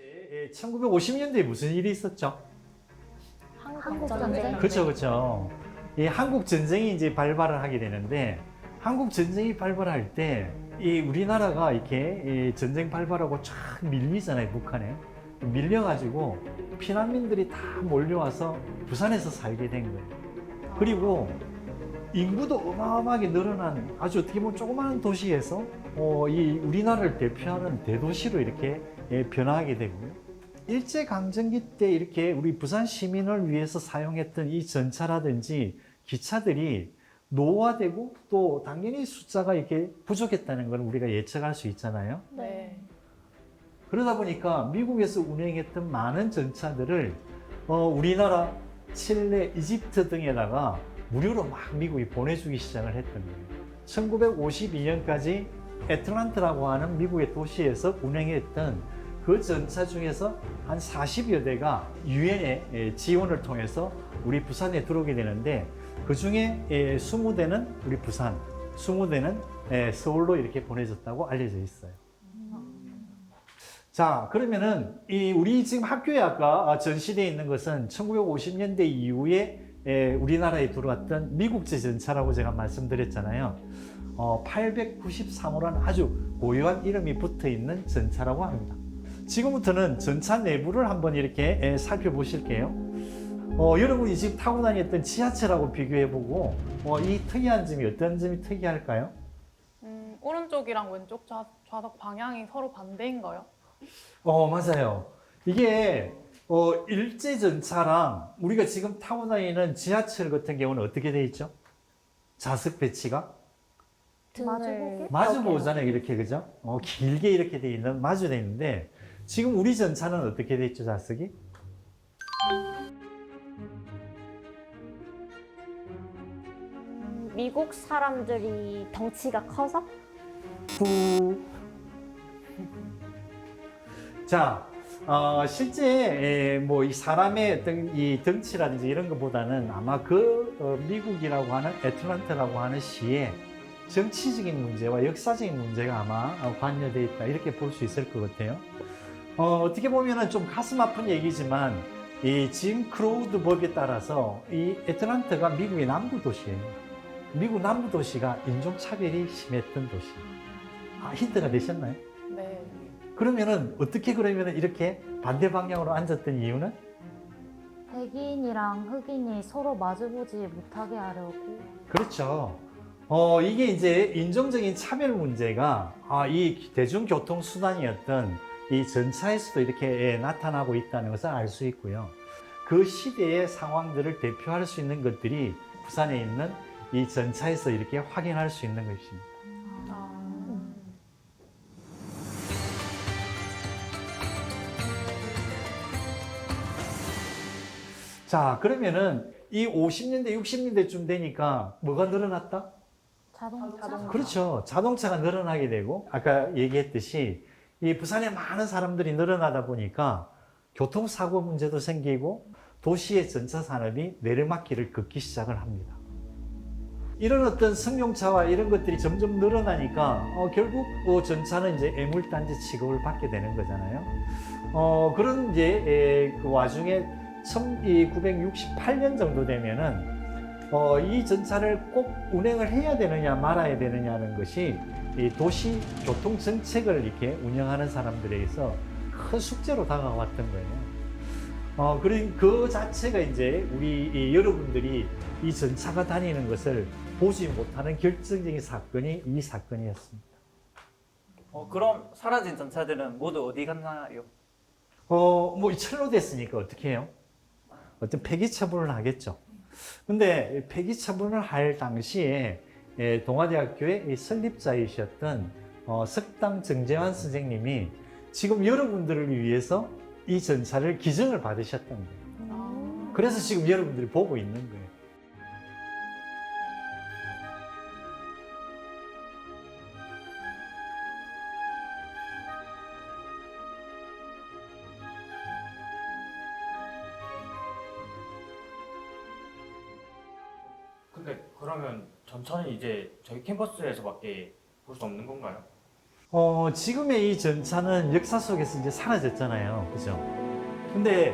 예, 1950년대에 무슨 일이 있었죠? 한국 전쟁? 그렇죠, 그렇죠. 이 한국 전쟁이 이제 발발을 하게 되는데 한국 전쟁이 발발할 때 이 우리나라가 이렇게 이 전쟁 발발하고 쫙 밀리잖아요, 북한에. 밀려가지고 피난민들이 다 몰려와서 부산에서 살게 된 거예요. 그리고 인구도 어마어마하게 늘어난 아주 어떻게 보면 조그마한 도시에서 어, 이 우리나라를 대표하는 대도시로 이렇게 예, 변화하게 되고요. 일제 강점기 때 이렇게 우리 부산 시민을 위해서 사용했던 이 전차라든지 기차들이 노화되고 또 당연히 숫자가 이렇게 부족했다는 걸 우리가 예측할 수 있잖아요. 네. 그러다 보니까 미국에서 운행했던 많은 전차들을 어, 우리나라, 칠레, 이집트 등에다가 무료로 막 미국이 보내주기 시작을 했던 거예요. 1952년까지 애틀란트라고 하는 미국의 도시에서 운행했던 그 전차 중에서 한 40여 대가 유엔의 지원을 통해서 우리 부산에 들어오게 되는데 그 중에 20대는 우리 부산, 20대는 서울로 이렇게 보내졌다고 알려져 있어요. 자, 그러면은 이 우리 지금 학교에 아까 전시되어 있는 것은 1950년대 이후에 에, 우리나라에 들어왔던 미국제 전차라고 제가 말씀드렸잖아요. 어, 893호라는 아주 고유한 이름이 붙어 있는 전차라고 합니다. 지금부터는 전차 내부를 한번 이렇게 에, 살펴보실게요. 어, 여러분이 지금 타고 다녔던 지하철하고 비교해보고 어, 이 특이한 점이 어떤 점이 특이할까요? 음, 오른쪽이랑 왼쪽 좌, 좌석 방향이 서로 반대인가요? 어, 맞아요. 이게 어, 일제 전차랑 우리가 지금 타고 다니는 지하철 같은 경우는 어떻게 돼 있죠? 좌석 배치가? 마주 보잖아요, 이렇게 그죠? 어, 길게 이렇게 돼 있는 마주 돼 있는데 지금 우리 전차는 어떻게 돼 있죠, 좌석이? 미국 사람들이 덩치가 커서 후. 자, 어, 실제 뭐 이 사람의 어떤 이 덩치라든지 이런 것보다는 아마 그 어, 미국이라고 하는 애틀란타라고 하는 시에 정치적인 문제와 역사적인 문제가 아마 어, 관여되어 있다 이렇게 볼 수 있을 것 같아요. 어, 어떻게 보면은 좀 가슴 아픈 얘기지만 이짐 크로우드 법에 따라서 이 애틀란타가 미국의 남부 도시예요. 미국 남부 도시가 인종 차별이 심했던 도시. 아, 힌트가 되셨나요? 네. 그러면은 어떻게 그러면은 이렇게 반대 방향으로 앉았던 이유는 백인이랑 흑인이 서로 마주보지 못하게 하려고 그렇죠. 어, 이게 이제 인종적인 차별 문제가 아, 이 대중교통 수단이었던 이 전차에서도 이렇게 예, 나타나고 있다는 것을 알 수 있고요. 그 시대의 상황들을 대표할 수 있는 것들이 부산에 있는 이 전차에서 이렇게 확인할 수 있는 것입니다. 자, 그러면은 이 50년대, 60년대쯤 되니까 뭐가 늘어났다? 자동차. 그렇죠. 자동차가 늘어나게 되고 아까 얘기했듯이 이 부산에 많은 사람들이 늘어나다 보니까 교통사고 문제도 생기고 도시의 전차 산업이 내리막길을 걷기 시작을 합니다. 이런 어떤 승용차와 이런 것들이 점점 늘어나니까 어, 결국 어, 전차는 이제 애물단지 취급을 받게 되는 거잖아요. 어, 그런 이제 에, 그 와중에 1968년 정도 되면은 어, 이 전차를 꼭 운행을 해야 되느냐 말아야 되느냐는 것이 이 도시 교통 정책을 이렇게 운영하는 사람들에게서 큰 숙제로 다가왔던 거예요. 어, 그런 그 자체가 이제 우리 이 여러분들이 이 전차가 다니는 것을 보지 못하는 결정적인 사건이 이 사건이었습니다. 어, 그럼 사라진 전차들은 모두 어디 갔나요? 어, 뭐, 이 철로 됐으니까 어떻게 해요? 어떤 폐기 처분을 하겠죠. 근데 폐기 처분을 할 당시에 예, 동아대학교의 이 설립자이셨던 어, 석당 정재환 선생님이 지금 여러분들을 위해서 이 전차를 기증을 받으셨던 거예요. 아, 그래서 지금 여러분들이 보고 있는 거예요. 근데 그러면 전차는 이제 저희 캠퍼스에서밖에 볼 수 없는 건가요? 어, 지금의 이 전차는 역사 속에서 이제 사라졌잖아요. 그죠? 근데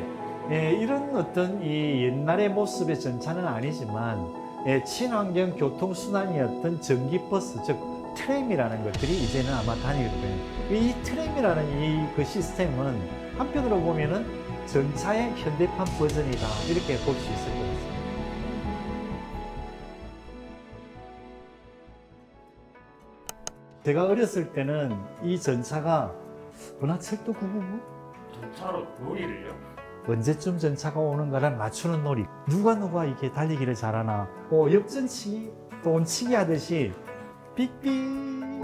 예, 이런 어떤 이 옛날의 모습의 전차는 아니지만 예, 친환경 교통수단이었던 전기버스, 즉 트램이라는 것들이 이제는 아마 다닐 거예요. 이 트램이라는 이 그 시스템은 한편으로 보면은 전차의 현대판 버전이다 이렇게 볼 수 있을 것 같습니다. 제가 어렸을 때는 이 전차가 은하철도 999 전차로 놀이를요? 언제쯤 전차가 오는가를 맞추는 놀이. 누가 누가 이렇게 달리기를 잘하나. 어, 역전치기 또 온치기 하듯이 삑삑